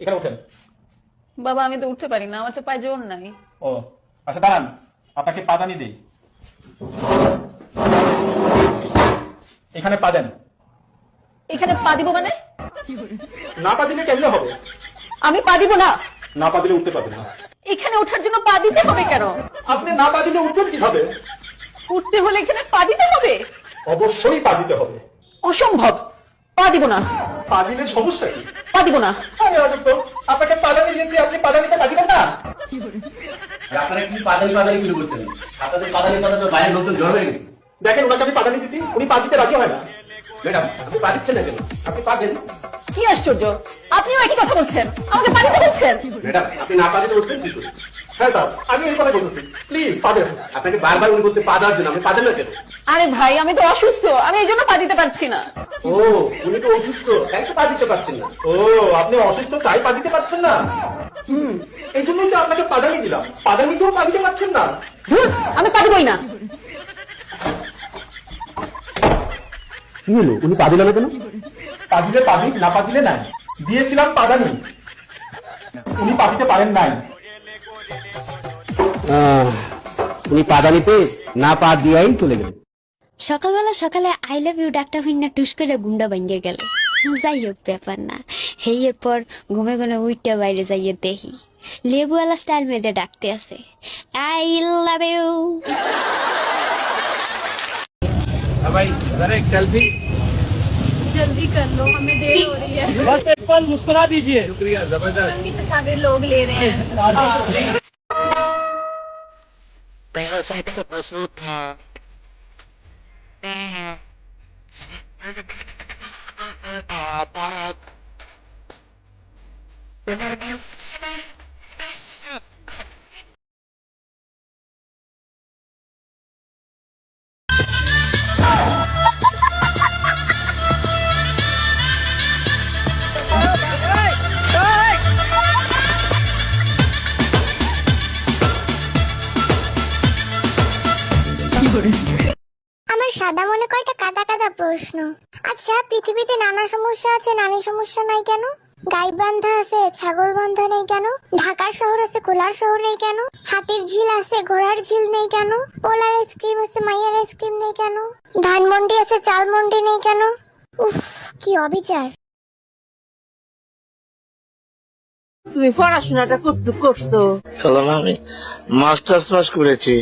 এখানে ওঠেন বাবা আমি তো উঠতে পারি না আমার তো পায়ে জোর নাই। ও আচ্ছা দাঁড়ান আপনাকে পাদানি দেই। এখানে পা দেন। এখানে পা দিব মানে? না পা দিলে কেমনে হবে? আমি পা দিব না? না পা দিলে উঠতে পারবেন না। এখানে ওঠার জন্য পা দিতে হবে কেন? আপনি না পা দিলে উঠবেন কীভাবে? উঠতে হলে এখানে পা দিতে হবে? অবশ্যই পা দিতে হবে। অসম্ভব পা দিব না। পা দিলে সমস্যা কি? পা দিব না। আরে রাজব আপনাকে পাদানি দিয়েছি আপনি না। আপনারা কি পাদানি পাদানি শুরু করছেন? আপনাদের পাদানি পাদানি লোকজন জড় হয়ে গেছে। দেখেন ওনাকে আমি পাদানি দিছি উনি পা দিতে রাজি হয় না। ম্যাডাম আপনি পা দিচ্ছেন না কেন? আপনি পা দেন। কি আশ্চর্য আপনিও একই কথা বলছেন আমাকে পা দিতে বলছেন। ম্যাডাম আপনি না পা দিলে উঠবেন কি করে হ্যাঁ স্যার আমি এই কথা বলতেছি। প্লিজ পা দেন। আপনাকে বারবার উনি বলছে পা দেওয়ার জন্য। আপনি পা দেন না কেন? আরে ভাই আমি তো অসুস্থ আমি এই জন্য পা দিতে পারছি না। ও উনি তো অসুস্থ তাই তো পা দিতে পারছেন না। ও আপনি অসুস্থ তাই পা দিতে পারছেন না? হুম। এই জন্যই তো আপনাকে পাদানি দিলাম। পাদানিতেও পা দিতে পারছেন না। আমি পা দিবই না। কি হলো? উনি পা দিল না কেন? পা দিলে পা দিক না পা দিলে নাই। দিয়েছিলাম পাদানি উনি পা দিতে পারেন নাই। উনি পাদানিতে না পা দিয়াই চলে গেলেন। সকালবেলা সকালে আই লাভ ইউ ডাকটা ভিন্না টুস করে গুন্ডা ভাঙ্গে গেল যাই হোক ব্যাপার না হেই এরপর ঘুমে ঘুমে উইটা বাইরে যাইয়ে দেখি লেবুওয়ালা স্টাইল মেয়েদের ডাকতে আছে আই লাভ ইউ भाई जरा एक सेल्फी जल्दी कर लो हमें देर हो रही है बस एक पल मुस्कुरा दीजिए शुक्रिया जबरदस्त कितने सारे लोग ले रहे हैं 有人。আমার সাদা মনে কয়টা কাদা কাদা প্রশ্ন। আচ্ছা পৃথিবীতে নানা সমস্যা আছে, নানি সমস্যা নাই কেন? গাই বান্ধা আছে ছাগল বান্ধা নেই কেন? ঢাকার শহর আছে কোলার শহর নেই কেন? হাতের ঝিল আছে, ঘোড়ার ঝিল নেই কেন? পোলার আইসক্রিম আছে, মাইয়ার আইসক্রিম নেই কেন? ধানমন্ডি আছে, চালমন্ডি নেই কেন? উফ, কি অবিচার। তুমি পড়াশোনাটা কতটুক করছ? কালাম আমি মাস্টার্স পাস করেছি।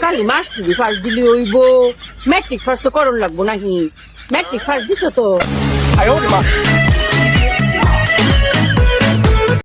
খালি মাস্টারি ফার্স্ট দিলি হইব। ম্যাট্রিক ফার্স্ট তো করণ লাগবো নাকি? ম্যাট্রিক ফার্স্ট দিছো তো?